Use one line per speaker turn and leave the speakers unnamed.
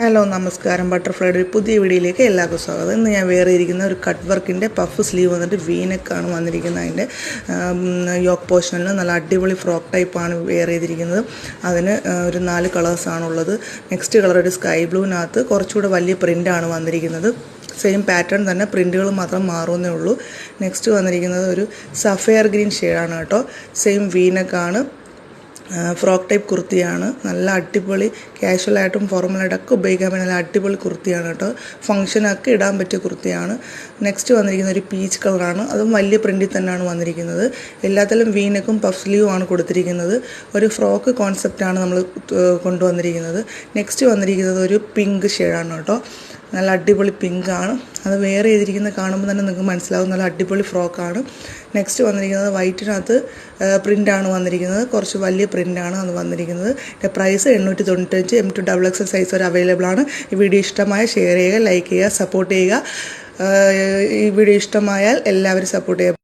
Hello നമസ്കാരം. ബട്ടർഫ്ലൈയുടെ ഒരു പുതിയ വീഡിയോയിലേക്ക് എല്ലാവർക്കും സ്വാഗതം. ഇന്ന് ഞാൻ വേറെ ഇരിക്കുന്ന ഒരു കട്ട് വർക്കിന്റെ പഫ് സ്ലീവ് വന്നിട്ട് വീനക്കാണ് വന്നിരിക്കുന്നത്. അതിന്റെ യോക്ക് പോർഷനിൽ നല്ല അടിപൊളി ഫ്രോക്ക് ടൈപ്പാണ് വെയർ ചെയ്തിരിക്കുന്നത്. അതിന് ഒരു നാല് കളേഴ്സാണുള്ളത് നെക്സ്റ്റ് കളർ ഒരു സ്കൈ ബ്ലൂവിനകത്ത് കുറച്ചുകൂടെ വലിയ പ്രിന്റാണ് വന്നിരിക്കുന്നത്. സെയിം പാറ്റേൺ തന്നെ പ്രിന്റുകൾ മാത്രം മാറുന്നേ ഉള്ളൂ. നെക്സ്റ്റ് വന്നിരിക്കുന്നത് ഒരു സഫയർ ഗ്രീൻ ഷെയ്ഡാണ് കേട്ടോ. സെയിം വീനക്കാണ് ഫ്രോക്ക് ടൈപ്പ് കുർത്തിയാണ്. നല്ല അടിപൊളി കാഷ്വലായിട്ടും ഫോർമലായിട്ടൊക്കെ ഉപയോഗിക്കാൻ പറ്റുന്ന നല്ല അടിപൊളി കുർത്തിയാണ് കേട്ടോ. ഫംഗ്ഷനൊക്കെ ഇടാൻ പറ്റിയ കുർത്തിയാണ്. നെക്സ്റ്റ് വന്നിരിക്കുന്ന ഒരു പീച്ച് കളറാണ് അതും വലിയ പ്രിന്റിൽ തന്നെയാണ് വന്നിരിക്കുന്നത്. എല്ലാത്തിലും വീനക്കും പഫ് സ്ലീവുമാണ് കൊടുത്തിരിക്കുന്നത്. ഒരു ഫ്രോക്ക് കോൺസെപ്റ്റാണ് നമ്മൾ കൊണ്ടുവന്നിരിക്കുന്നത്. നെക്സ്റ്റ് വന്നിരിക്കുന്നത് ഒരു പിങ്ക് ഷെയ്ഡാണ് കേട്ടോ. നല്ല അടിപൊളി പിങ്കാണ് അത് വെയർ ചെയ്തിരിക്കുന്നത് കാണുമ്പോൾ തന്നെ നിങ്ങൾക്ക് മനസ്സിലാവും. നല്ല അടിപൊളി ഫ്രോക്കാണ് നെക്സ്റ്റ് വന്നിരിക്കുന്നത് വൈറ്റിനകത്ത് പ്രിന്റാണ് വന്നിരിക്കുന്നത്. കുറച്ച് വലിയ പ്രിന്റാണ് അത് വന്നിരിക്കുന്നത്. പ്രൈസ് എണ്ണൂറ്റി തൊണ്ണൂറ്റഞ്ച് M to double X size വരെ അവൈലബിൾ ആണ്. ഈ വീഡിയോ ഇഷ്ടമായ ഷെയർ ചെയ്യുക ലൈക്ക് ചെയ്യുക സപ്പോർട്ട് ചെയ്യുക. ഈ വീഡിയോ ഇഷ്ടമായാൽ എല്ലാവരും സപ്പോർട്ട് ചെയ്യുക.